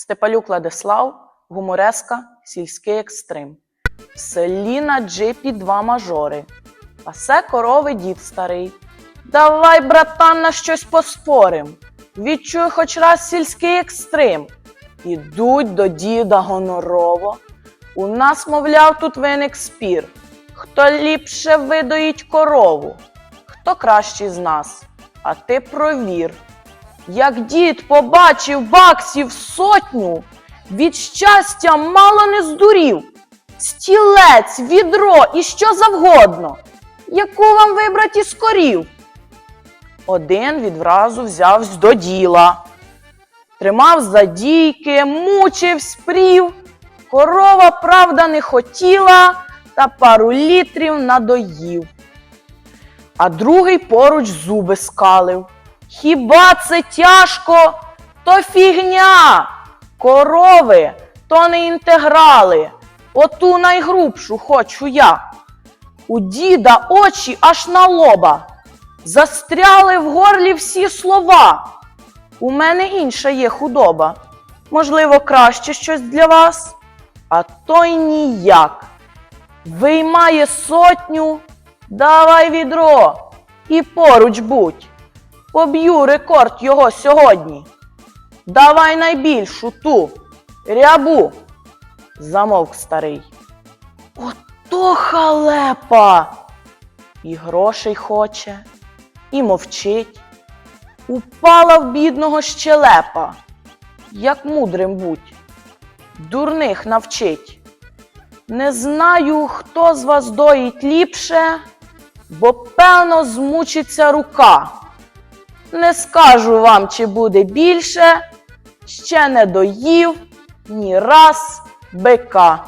Степалюк Владислав, гумореска, сільський екстрим. В селі на джипі два мажори. Пасе корови дід старий. Давай, братан, на щось поспорим. Відчуй хоч раз сільський екстрим. Ідуть до діда гонорово. У нас, мовляв, тут виник спір. Хто ліпше видоїть корову? Хто кращий з нас? А ти провір. Як дід побачив баксів сотню, від щастя мало не здурів. Стілець, відро і що завгодно. Яку вам вибрати із корів? Один відразу взявсь до діла. Тримав за дійки, мучив, спрів. Корова, правда, не хотіла, та пару літрів надоїв. А другий поруч зуби скалив. Хіба це тяжко? То фігня. Корови то не інтеграли. Оту найгрубшу хочу я. У діда очі аж на лоба. Застряли в горлі всі слова. У мене інша є худоба. Можливо, краще щось для вас, а то й ніяк. Виймає сотню, давай відро і поруч будь. Поб'ю рекорд його сьогодні. Давай найбільшу ту рябу. Замовк старий. Ото халепа. І грошей хоче, і мовчить. Упала в бідного щелепа. Як мудрим будь, дурних навчить. Не знаю, хто з вас доїть ліпше, бо певно змучиться рука. Не скажу вам, чи буде більше, ще не доїв ні раз бика.